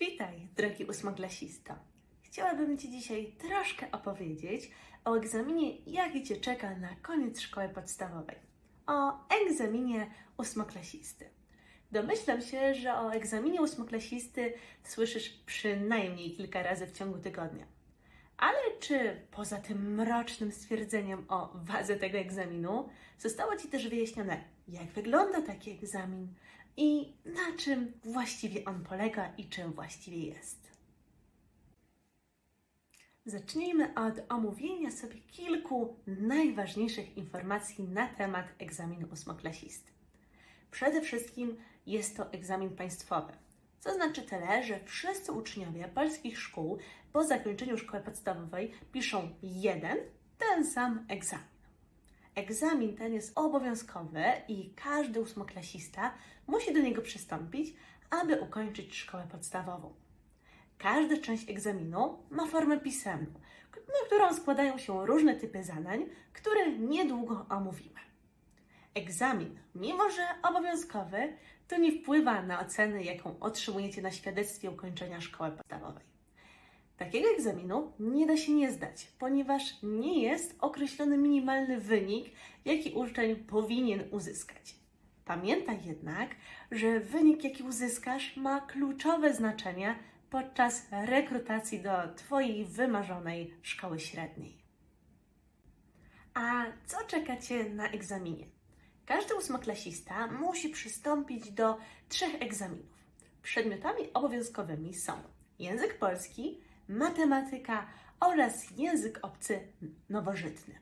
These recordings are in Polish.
Witaj, drogi ósmoklasista. Chciałabym Ci dzisiaj troszkę opowiedzieć o egzaminie, jaki Cię czeka na koniec szkoły podstawowej. O egzaminie ósmoklasisty. Domyślam się, że o egzaminie ósmoklasisty słyszysz przynajmniej kilka razy w ciągu tygodnia. Ale czy poza tym mrocznym stwierdzeniem o wadze tego egzaminu, zostało Ci też wyjaśnione, jak wygląda taki egzamin i na czym właściwie on polega i czym właściwie jest? Zacznijmy od omówienia sobie kilku najważniejszych informacji na temat egzaminu ósmoklasisty. Przede wszystkim jest to egzamin państwowy, co znaczy tyle, że wszyscy uczniowie polskich szkół po zakończeniu szkoły podstawowej piszą jeden, ten sam egzamin. Egzamin ten jest obowiązkowy i każdy ósmoklasista musi do niego przystąpić, aby ukończyć szkołę podstawową. Każda część egzaminu ma formę pisemną, na którą składają się różne typy zadań, które niedługo omówimy. Egzamin, mimo że obowiązkowy, to nie wpływa na ocenę, jaką otrzymujecie na świadectwie ukończenia szkoły podstawowej. Takiego egzaminu nie da się nie zdać, ponieważ nie jest określony minimalny wynik, jaki uczeń powinien uzyskać. Pamiętaj jednak, że wynik, jaki uzyskasz, ma kluczowe znaczenie podczas rekrutacji do Twojej wymarzonej szkoły średniej. A co czeka Cię na egzaminie? Każdy ósmoklasista musi przystąpić do trzech egzaminów. Przedmiotami obowiązkowymi są język polski, matematyka oraz język obcy nowożytny.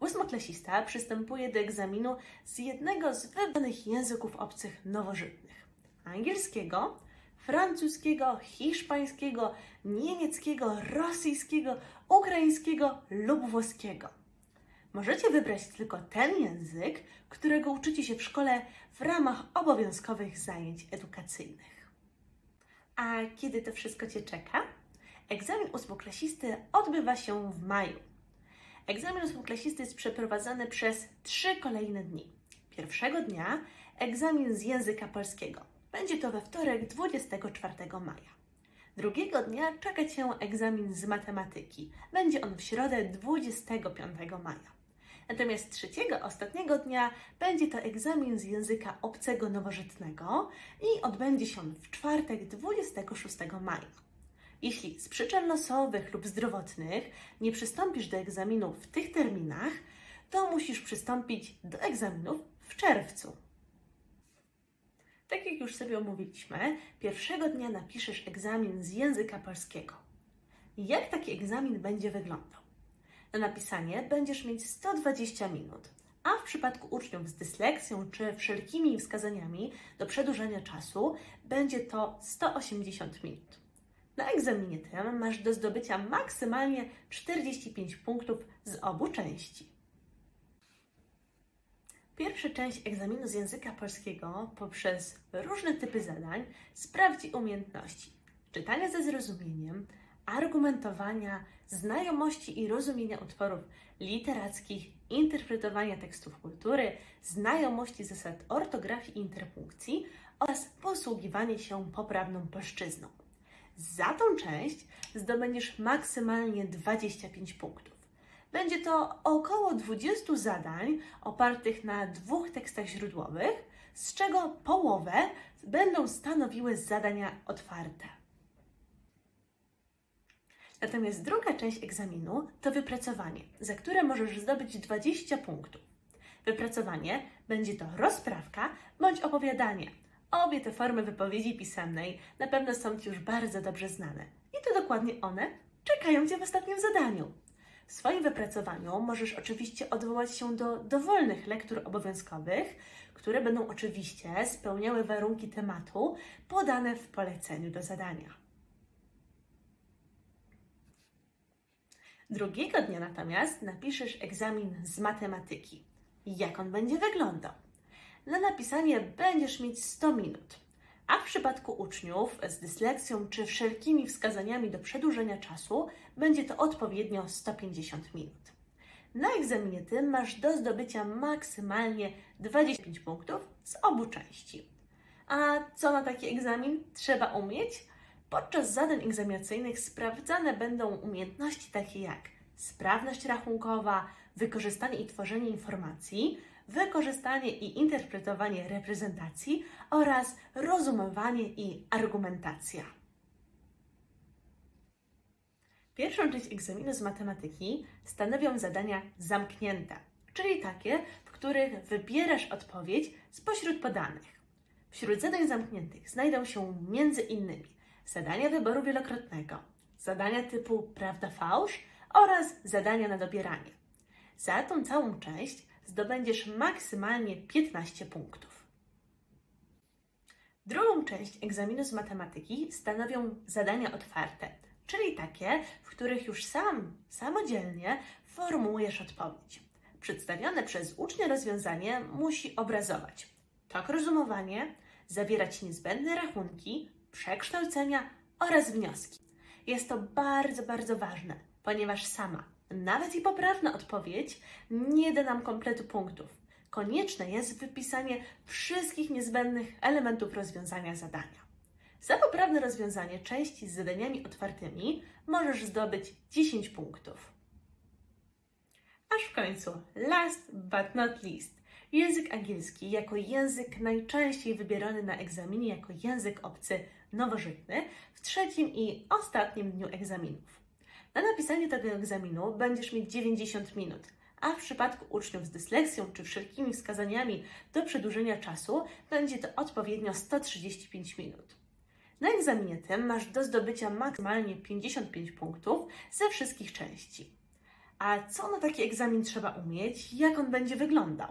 Ósmoklasista przystępuje do egzaminu z jednego z wybranych języków obcych nowożytnych: angielskiego, francuskiego, hiszpańskiego, niemieckiego, rosyjskiego, ukraińskiego lub włoskiego. Możecie wybrać tylko ten język, którego uczycie się w szkole w ramach obowiązkowych zajęć edukacyjnych. A kiedy to wszystko Cię czeka? Egzamin ósmoklasisty odbywa się w maju. Egzamin ósmoklasisty jest przeprowadzany przez trzy kolejne dni. Pierwszego dnia egzamin z języka polskiego. Będzie to we wtorek 24 maja. Drugiego dnia czeka Cię egzamin z matematyki. Będzie on w środę 25 maja. Natomiast trzeciego, ostatniego dnia będzie to egzamin z języka obcego nowożytnego i odbędzie się on w czwartek 26 maja. Jeśli z przyczyn losowych lub zdrowotnych nie przystąpisz do egzaminu w tych terminach, to musisz przystąpić do egzaminów w czerwcu. Tak jak już sobie omówiliśmy, pierwszego dnia napiszesz egzamin z języka polskiego. Jak taki egzamin będzie wyglądał? Na napisanie będziesz mieć 120 minut, a w przypadku uczniów z dysleksją czy wszelkimi wskazaniami do przedłużania czasu będzie to 180 minut. Na egzaminie tym masz do zdobycia maksymalnie 45 punktów z obu części. Pierwsza część egzaminu z języka polskiego poprzez różne typy zadań sprawdzi umiejętności czytania ze zrozumieniem, argumentowania, znajomości i rozumienia utworów literackich, interpretowania tekstów kultury, znajomości zasad ortografii i interpunkcji oraz posługiwanie się poprawną polszczyzną. Za tą część zdobędziesz maksymalnie 25 punktów. Będzie to około 20 zadań opartych na dwóch tekstach źródłowych, z czego połowę będą stanowiły zadania otwarte. Natomiast druga część egzaminu to wypracowanie, za które możesz zdobyć 20 punktów. Wypracowanie będzie to rozprawka bądź opowiadanie. Obie te formy wypowiedzi pisemnej na pewno są Ci już bardzo dobrze znane. I to dokładnie one czekają Cię w ostatnim zadaniu. W swoim wypracowaniu możesz oczywiście odwołać się do dowolnych lektur obowiązkowych, które będą oczywiście spełniały warunki tematu podane w poleceniu do zadania. Drugiego dnia natomiast napiszesz egzamin z matematyki. Jak on będzie wyglądał? Na napisanie będziesz mieć 100 minut, a w przypadku uczniów z dysleksją czy wszelkimi wskazaniami do przedłużenia czasu będzie to odpowiednio 150 minut. Na egzaminie tym masz do zdobycia maksymalnie 25 punktów z obu części. A co na taki egzamin trzeba umieć? Podczas zadań egzaminacyjnych sprawdzane będą umiejętności takie jak sprawność rachunkowa, wykorzystanie i tworzenie informacji, wykorzystanie i interpretowanie reprezentacji oraz rozumowanie i argumentacja. Pierwszą część egzaminu z matematyki stanowią zadania zamknięte, czyli takie, w których wybierasz odpowiedź spośród podanych. Wśród zadań zamkniętych znajdą się innymi zadania wyboru wielokrotnego, zadania typu prawda-fałsz oraz zadania na dobieranie. Za tą całą część zdobędziesz maksymalnie 15 punktów. Drugą część egzaminu z matematyki stanowią zadania otwarte, czyli takie, w których już sam, samodzielnie formułujesz odpowiedź. Przedstawione przez ucznia rozwiązanie musi obrazować tok rozumowanie, zawierać niezbędne rachunki, przekształcenia oraz wnioski. Jest to bardzo, bardzo ważne, ponieważ sama, nawet i poprawna odpowiedź nie da nam kompletu punktów. Konieczne jest wypisanie wszystkich niezbędnych elementów rozwiązania zadania. Za poprawne rozwiązanie części z zadaniami otwartymi możesz zdobyć 10 punktów. Aż w końcu, last but not least, język angielski jako język najczęściej wybierany na egzaminie jako język obcy nowożytny w trzecim i ostatnim dniu egzaminów. Na napisanie tego egzaminu będziesz mieć 90 minut, a w przypadku uczniów z dysleksją czy wszelkimi wskazaniami do przedłużenia czasu będzie to odpowiednio 135 minut. Na egzaminie tym masz do zdobycia maksymalnie 55 punktów ze wszystkich części. A co na taki egzamin trzeba umieć? Jak on będzie wyglądał?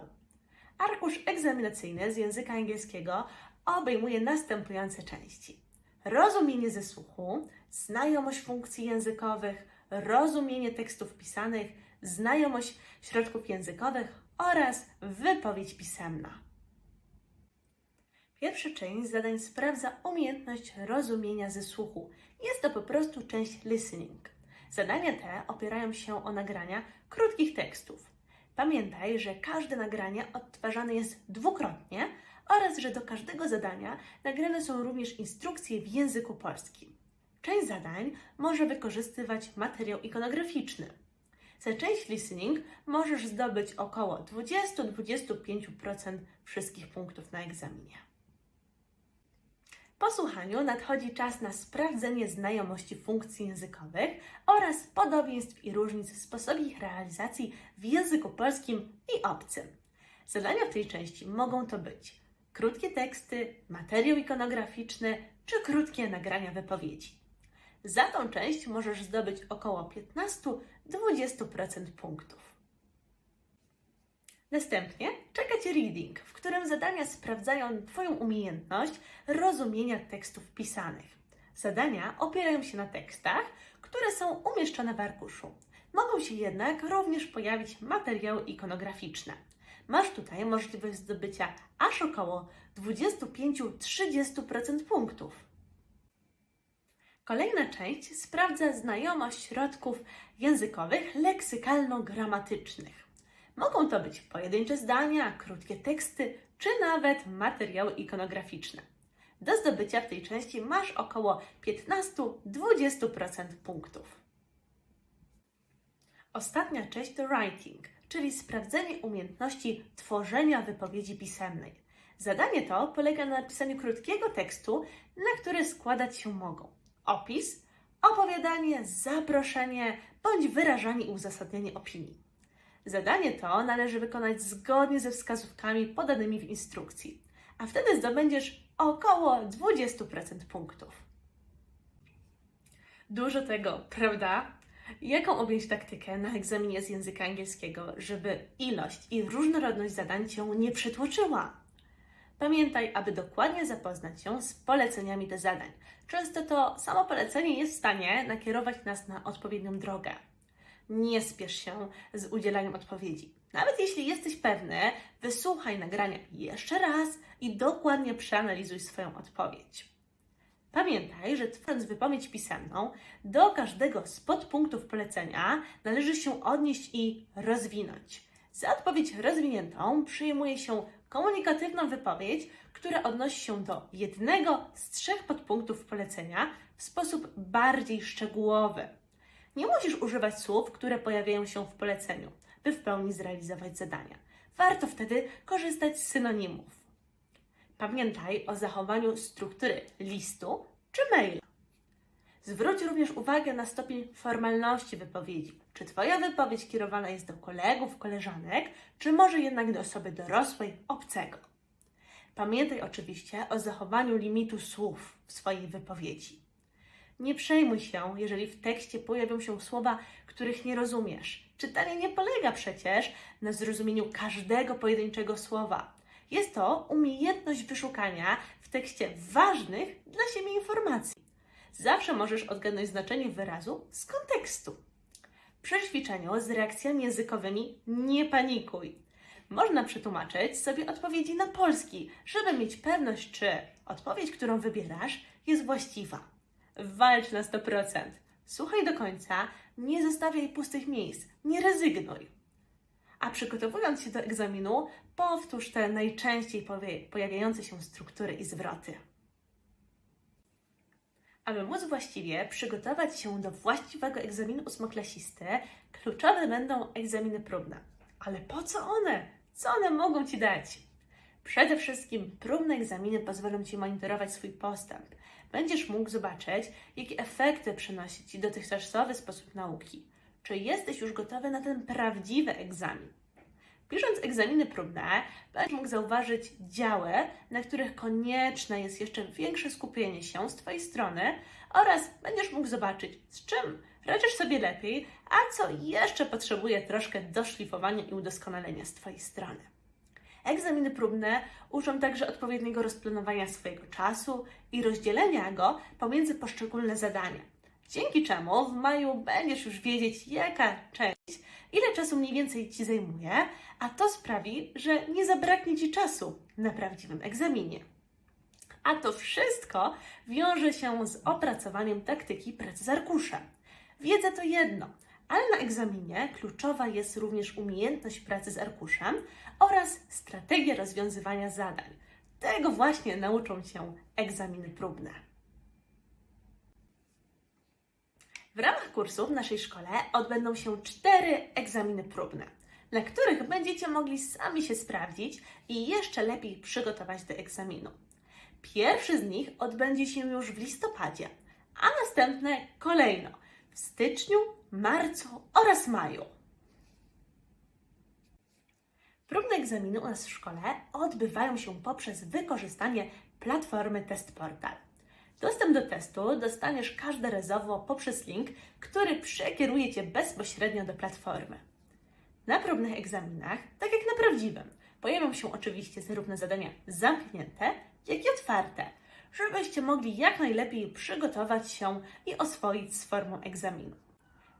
Arkusz egzaminacyjny z języka angielskiego obejmuje następujące części: rozumienie ze słuchu, znajomość funkcji językowych, rozumienie tekstów pisanych, znajomość środków językowych oraz wypowiedź pisemna. Pierwsza część zadań sprawdza umiejętność rozumienia ze słuchu. Jest to po prostu część listening. Zadania te opierają się o nagrania krótkich tekstów. Pamiętaj, że każde nagranie odtwarzane jest dwukrotnie oraz że do każdego zadania nagrane są również instrukcje w języku polskim. Część zadań może wykorzystywać materiał ikonograficzny. Za część listening możesz zdobyć około 20-25% wszystkich punktów na egzaminie. Po słuchaniu nadchodzi czas na sprawdzenie znajomości funkcji językowych oraz podobieństw i różnic w sposobie ich realizacji w języku polskim i obcym. Zadania w tej części mogą to być krótkie teksty, materiał ikonograficzny czy krótkie nagrania wypowiedzi. Za tą część możesz zdobyć około 15-20% punktów. Następnie czeka Cię reading, w którym zadania sprawdzają Twoją umiejętność rozumienia tekstów pisanych. Zadania opierają się na tekstach, które są umieszczone w arkuszu. Mogą się jednak również pojawić materiały ikonograficzne. Masz tutaj możliwość zdobycia aż około 25-30% punktów. Kolejna część sprawdza znajomość środków językowych leksykalno-gramatycznych. Mogą to być pojedyncze zdania, krótkie teksty, czy nawet materiały ikonograficzne. Do zdobycia w tej części masz około 15-20% punktów. Ostatnia część to writing, czyli sprawdzenie umiejętności tworzenia wypowiedzi pisemnej. Zadanie to polega na napisaniu krótkiego tekstu, na który składać się mogą opis, opowiadanie, zaproszenie bądź wyrażanie i uzasadnienie opinii. Zadanie to należy wykonać zgodnie ze wskazówkami podanymi w instrukcji, a wtedy zdobędziesz około 20% punktów. Dużo tego, prawda? Jaką objąć taktykę na egzaminie z języka angielskiego, żeby ilość i różnorodność zadań cię nie przytłoczyła? Pamiętaj, aby dokładnie zapoznać się z poleceniami do zadań. Często to samo polecenie jest w stanie nakierować nas na odpowiednią drogę. Nie spiesz się z udzielaniem odpowiedzi. Nawet jeśli jesteś pewny, wysłuchaj nagrania jeszcze raz i dokładnie przeanalizuj swoją odpowiedź. Pamiętaj, że tworząc wypowiedź pisemną, do każdego z podpunktów polecenia należy się odnieść i rozwinąć. Za odpowiedź rozwiniętą przyjmuje się komunikatywną wypowiedź, która odnosi się do jednego z trzech podpunktów polecenia w sposób bardziej szczegółowy. Nie musisz używać słów, które pojawiają się w poleceniu, by w pełni zrealizować zadania. Warto wtedy korzystać z synonimów. Pamiętaj o zachowaniu struktury listu czy maila. Zwróć również uwagę na stopień formalności wypowiedzi. Czy Twoja wypowiedź kierowana jest do kolegów, koleżanek, czy może jednak do osoby dorosłej, obcego? Pamiętaj oczywiście o zachowaniu limitu słów w swojej wypowiedzi. Nie przejmuj się, jeżeli w tekście pojawią się słowa, których nie rozumiesz. Czytanie nie polega przecież na zrozumieniu każdego pojedynczego słowa. Jest to umiejętność wyszukania w tekście ważnych dla siebie informacji. Zawsze możesz odgadnąć znaczenie wyrazu z kontekstu. Przy ćwiczeniu z reakcjami językowymi nie panikuj. Można przetłumaczyć sobie odpowiedzi na polski, żeby mieć pewność, czy odpowiedź, którą wybierasz, jest właściwa. Walcz na 100%. Słuchaj do końca, nie zostawiaj pustych miejsc, nie rezygnuj. A przygotowując się do egzaminu, powtórz te najczęściej pojawiające się struktury i zwroty. Aby móc właściwie przygotować się do właściwego egzaminu ósmoklasisty, kluczowe będą egzaminy próbne. Ale po co one? Co one mogą Ci dać? Przede wszystkim próbne egzaminy pozwolą Ci monitorować swój postęp. Będziesz mógł zobaczyć, jakie efekty przynosi Ci dotychczasowy sposób nauki. Czy jesteś już gotowy na ten prawdziwy egzamin? Pisząc egzaminy próbne, będziesz mógł zauważyć działy, na których konieczne jest jeszcze większe skupienie się z Twojej strony oraz będziesz mógł zobaczyć, z czym radzisz sobie lepiej, a co jeszcze potrzebuje troszkę doszlifowania i udoskonalenia z Twojej strony. Egzaminy próbne uczą także odpowiedniego rozplanowania swojego czasu i rozdzielenia go pomiędzy poszczególne zadania. Dzięki czemu w maju będziesz już wiedzieć, jaka część, ile czasu mniej więcej Ci zajmuje, a to sprawi, że nie zabraknie Ci czasu na prawdziwym egzaminie. A to wszystko wiąże się z opracowaniem taktyki pracy z arkuszem. Wiedza to jedno, ale na egzaminie kluczowa jest również umiejętność pracy z arkuszem oraz strategia rozwiązywania zadań. Tego właśnie nauczą Cię egzaminy próbne. W ramach kursu w naszej szkole odbędą się cztery egzaminy próbne, na których będziecie mogli sami się sprawdzić i jeszcze lepiej przygotować do egzaminu. Pierwszy z nich odbędzie się już w listopadzie, a następne kolejno w styczniu, marcu oraz maju. Próbne egzaminy u nas w szkole odbywają się poprzez wykorzystanie platformy Test Portal. Dostęp do testu dostaniesz każdorazowo poprzez link, który przekieruje Cię bezpośrednio do platformy. Na próbnych egzaminach, tak jak na prawdziwym, pojawią się oczywiście zarówno zadania zamknięte, jak i otwarte, żebyście mogli jak najlepiej przygotować się i oswoić z formą egzaminu.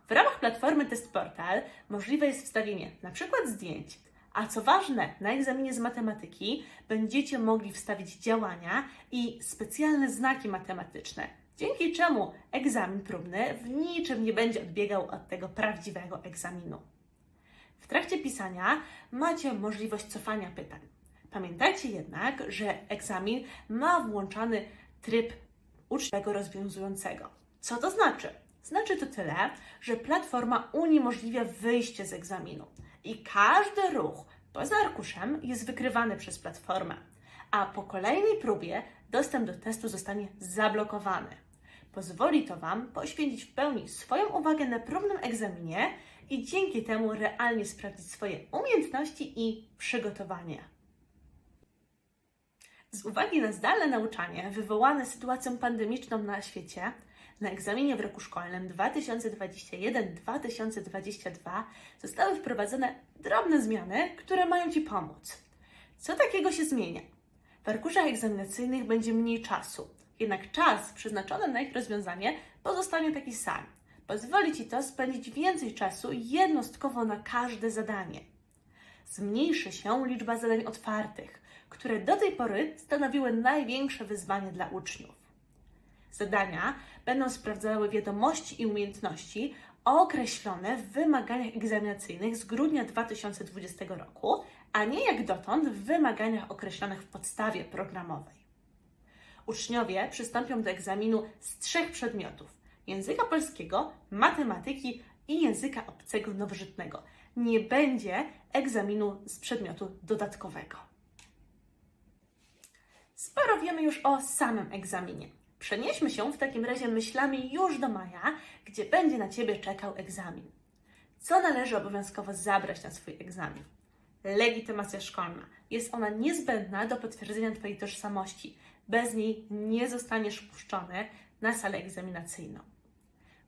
W ramach platformy Test Portal możliwe jest wstawienie np. zdjęć, a co ważne, na egzaminie z matematyki będziecie mogli wstawić działania i specjalne znaki matematyczne, dzięki czemu egzamin próbny w niczym nie będzie odbiegał od tego prawdziwego egzaminu. W trakcie pisania macie możliwość cofania pytań. Pamiętajcie jednak, że egzamin ma włączany tryb uczciwego rozwiązującego. Co to znaczy? Znaczy to tyle, że platforma uniemożliwia wyjście z egzaminu i każdy ruch poza arkuszem jest wykrywany przez platformę, a po kolejnej próbie dostęp do testu zostanie zablokowany. Pozwoli to Wam poświęcić w pełni swoją uwagę na próbnym egzaminie i dzięki temu realnie sprawdzić swoje umiejętności i przygotowanie. Z uwagi na zdalne nauczanie wywołane sytuacją pandemiczną na świecie, na egzaminie w roku szkolnym 2021-2022 zostały wprowadzone drobne zmiany, które mają Ci pomóc. Co takiego się zmienia? W arkuszach egzaminacyjnych będzie mniej czasu, jednak czas przeznaczony na ich rozwiązanie pozostanie taki sam. Pozwoli Ci to spędzić więcej czasu jednostkowo na każde zadanie. Zmniejszy się liczba zadań otwartych, które do tej pory stanowiły największe wyzwanie dla uczniów. Zadania będą sprawdzały wiadomości i umiejętności określone w wymaganiach egzaminacyjnych z grudnia 2020 roku, a nie jak dotąd w wymaganiach określonych w podstawie programowej. Uczniowie przystąpią do egzaminu z trzech przedmiotów: języka polskiego, matematyki i języka obcego nowożytnego. Nie będzie egzaminu z przedmiotu dodatkowego. Sporo wiemy już o samym egzaminie. Przenieśmy się w takim razie myślami już do maja, gdzie będzie na Ciebie czekał egzamin. Co należy obowiązkowo zabrać na swój egzamin? Legitymacja szkolna. Jest ona niezbędna do potwierdzenia Twojej tożsamości. Bez niej nie zostaniesz wpuszczony na salę egzaminacyjną.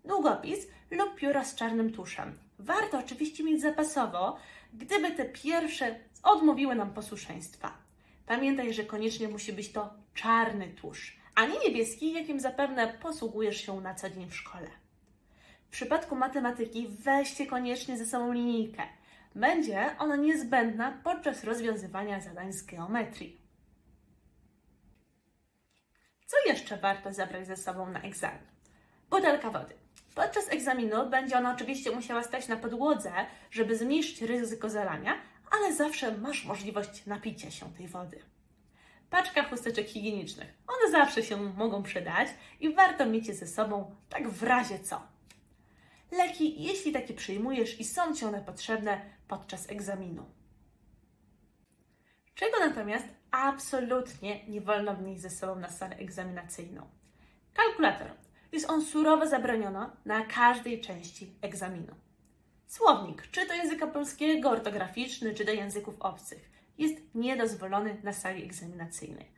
Długopis lub pióro z czarnym tuszem. Warto oczywiście mieć zapasowo, gdyby te pierwsze odmówiły nam posłuszeństwa. Pamiętaj, że koniecznie musi być to czarny tusz, a nie niebieski, jakim zapewne posługujesz się na co dzień w szkole. W przypadku matematyki weźcie koniecznie ze sobą linijkę. Będzie ona niezbędna podczas rozwiązywania zadań z geometrii. Co jeszcze warto zabrać ze sobą na egzamin? Butelka wody. Podczas egzaminu będzie ona oczywiście musiała stać na podłodze, żeby zmniejszyć ryzyko zalania, ale zawsze masz możliwość napicia się tej wody. Paczka chusteczek higienicznych. One zawsze się mogą przydać i warto mieć je ze sobą, tak w razie co. Leki, jeśli takie przyjmujesz i są Ci one potrzebne podczas egzaminu. Czego natomiast absolutnie nie wolno wnieść ze sobą na salę egzaminacyjną? Kalkulator. Jest on surowo zabroniono na każdej części egzaminu. Słownik, czy do języka polskiego, ortograficzny, czy do języków obcych, jest niedozwolony na sali egzaminacyjnej.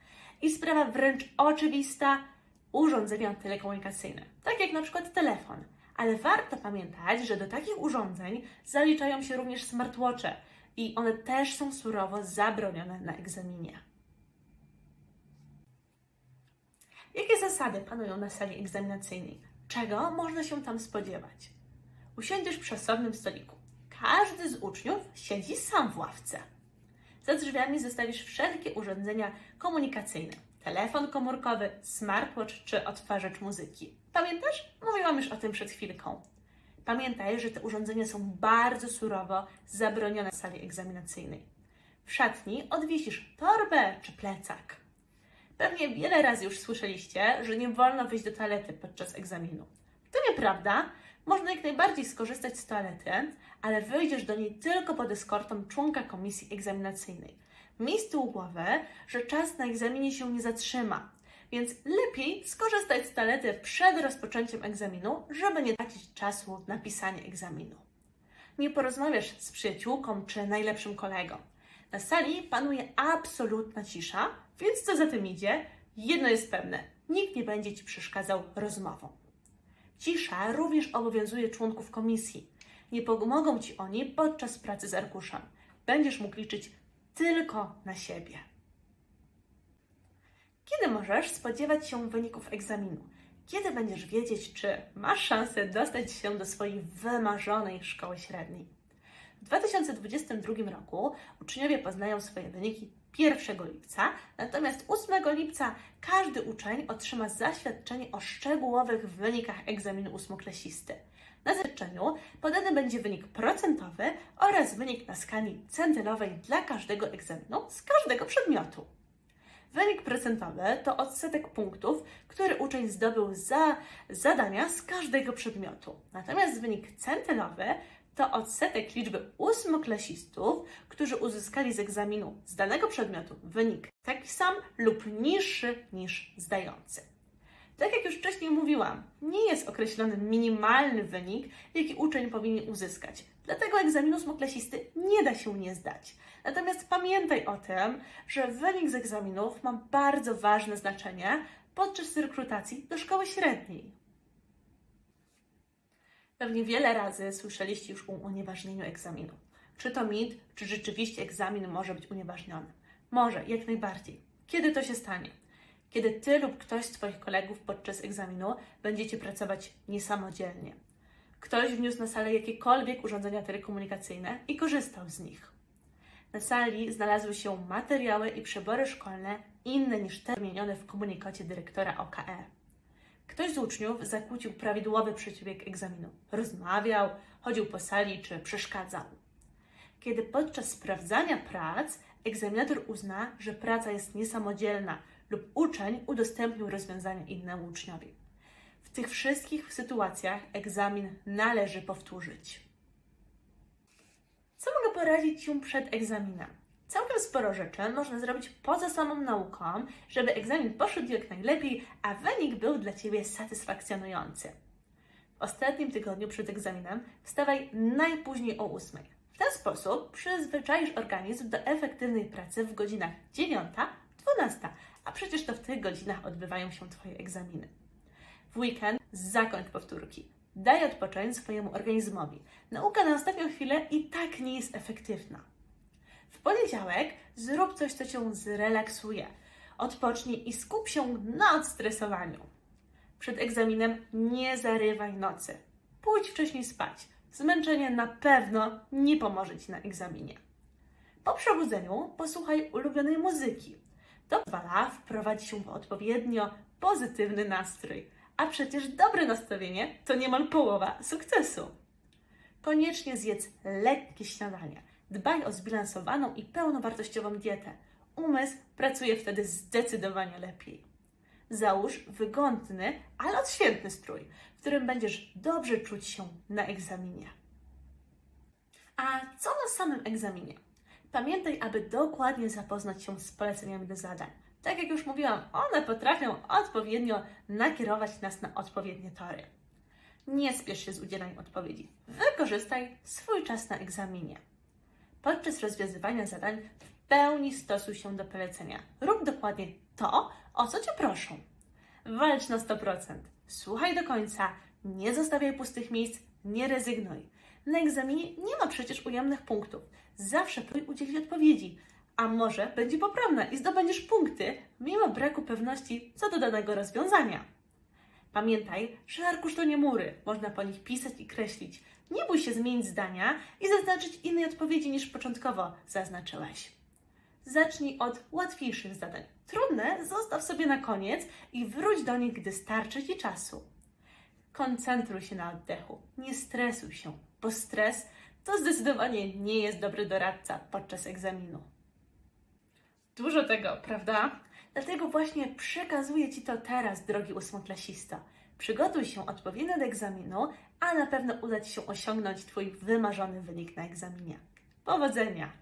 I sprawa wręcz oczywista, urządzenia telekomunikacyjne, tak jak na przykład telefon. Ale warto pamiętać, że do takich urządzeń zaliczają się również smartwatche i one też są surowo zabronione na egzaminie. Jakie zasady panują na sali egzaminacyjnej? Czego można się tam spodziewać? Usiądziesz przy osobnym stoliku. Każdy z uczniów siedzi sam w ławce. Za drzwiami zostawisz wszelkie urządzenia komunikacyjne. Telefon komórkowy, smartwatch czy odtwarzacz muzyki. Pamiętasz? Mówiłam już o tym przed chwilką. Pamiętaj, że te urządzenia są bardzo surowo zabronione w sali egzaminacyjnej. W szatni odwiesisz torbę czy plecak. Pewnie wiele razy już słyszeliście, że nie wolno wyjść do toalety podczas egzaminu. To nieprawda. Można jak najbardziej skorzystać z toalety, ale wyjdziesz do niej tylko pod eskortą członka komisji egzaminacyjnej. Miej z tyłu głowę, że czas na egzaminie się nie zatrzyma, więc lepiej skorzystać z toalety przed rozpoczęciem egzaminu, żeby nie tracić czasu na pisanie egzaminu. Nie porozmawiasz z przyjaciółką czy najlepszym kolegą. Na sali panuje absolutna cisza, więc co za tym idzie, jedno jest pewne: nikt nie będzie ci przeszkadzał rozmową. Cisza również obowiązuje członków komisji. Nie pomogą ci oni podczas pracy z arkuszem. Będziesz mógł liczyć tylko na siebie. Kiedy możesz spodziewać się wyników egzaminu? Kiedy będziesz wiedzieć, czy masz szansę dostać się do swojej wymarzonej szkoły średniej? W 2022 roku uczniowie poznają swoje wyniki 1 lipca, natomiast 8 lipca każdy uczeń otrzyma zaświadczenie o szczegółowych wynikach egzaminu ósmoklasisty. Na zaświadczeniu podany będzie wynik procentowy oraz wynik na skali centylowej dla każdego egzaminu z każdego przedmiotu. Wynik procentowy to odsetek punktów, który uczeń zdobył za zadania z każdego przedmiotu. Natomiast wynik centylowy to odsetek liczby ósmoklasistów, którzy uzyskali z egzaminu z danego przedmiotu wynik taki sam lub niższy niż zdający. Tak jak już wcześniej mówiłam, nie jest określony minimalny wynik, jaki uczeń powinien uzyskać. Dlatego egzaminu ósmoklasisty nie da się nie zdać. Natomiast pamiętaj o tym, że wynik z egzaminów ma bardzo ważne znaczenie podczas rekrutacji do szkoły średniej. Pewnie wiele razy słyszeliście już o unieważnieniu egzaminu. Czy to mit, czy rzeczywiście egzamin może być unieważniony? Może, jak najbardziej. Kiedy to się stanie? Kiedy ty lub ktoś z Twoich kolegów podczas egzaminu będziecie pracować niesamodzielnie. Ktoś wniósł na salę jakiekolwiek urządzenia telekomunikacyjne i korzystał z nich. Na sali znalazły się materiały i przybory szkolne inne niż te wymienione w komunikacie dyrektora OKE. Ktoś z uczniów zakłócił prawidłowy przebieg egzaminu. Rozmawiał, chodził po sali czy przeszkadzał. kiedy podczas sprawdzania prac egzaminator uzna, że praca jest niesamodzielna lub uczeń udostępnił rozwiązania innemu uczniowi. W tych wszystkich sytuacjach egzamin należy powtórzyć. Co mogę poradzić Ci przed egzaminem? Całkiem sporo rzeczy można zrobić poza samą nauką, żeby egzamin poszedł jak najlepiej, a wynik był dla Ciebie satysfakcjonujący. W ostatnim tygodniu przed egzaminem wstawaj najpóźniej o 8. W ten sposób przyzwyczaisz organizm do efektywnej pracy w godzinach 9-12, a przecież to w tych godzinach odbywają się Twoje egzaminy. W weekend zakończ powtórki. Daj odpocząć swojemu organizmowi. Nauka na ostatnią chwilę i tak nie jest efektywna. W poniedziałek zrób coś, co Cię zrelaksuje. Odpocznij i skup się na odstresowaniu. Przed egzaminem nie zarywaj nocy. Pójdź wcześniej spać. Zmęczenie na pewno nie pomoże Ci na egzaminie. Po przebudzeniu posłuchaj ulubionej muzyki. To pozwala wprowadzić się w odpowiednio pozytywny nastrój. A przecież dobre nastawienie to niemal połowa sukcesu. Koniecznie zjedz lekkie śniadanie. Dbaj o zbilansowaną i pełnowartościową dietę. Umysł pracuje wtedy zdecydowanie lepiej. Załóż wygodny, ale odświętny strój, w którym będziesz dobrze czuć się na egzaminie. A co na samym egzaminie? Pamiętaj, aby dokładnie zapoznać się z poleceniami do zadań. Tak jak już mówiłam, one potrafią odpowiednio nakierować nas na odpowiednie tory. Nie spiesz się z udzielaniem odpowiedzi. Wykorzystaj swój czas na egzaminie. Podczas rozwiązywania zadań w pełni stosuj się do polecenia. Rób dokładnie to, o co Cię proszą. Walcz na 100%. Słuchaj do końca. Nie zostawiaj pustych miejsc. Nie rezygnuj. Na egzaminie nie ma przecież ujemnych punktów. Zawsze próbuj udzielić odpowiedzi. A może będzie poprawna i zdobędziesz punkty, mimo braku pewności co do danego rozwiązania. Pamiętaj, że arkusz to nie mury. Można po nich pisać i kreślić. Nie bój się zmienić zdania i zaznaczyć innej odpowiedzi niż początkowo zaznaczyłeś. Zacznij od łatwiejszych zadań. Trudne zostaw sobie na koniec i wróć do nich, gdy starczy Ci czasu. Koncentruj się na oddechu, nie stresuj się, bo stres to zdecydowanie nie jest dobry doradca podczas egzaminu. Dużo tego, prawda? Dlatego właśnie przekazuję Ci to teraz, drogi ósmoklasista. Przygotuj się odpowiednio do egzaminu, a na pewno uda Ci się osiągnąć Twój wymarzony wynik na egzaminie. Powodzenia!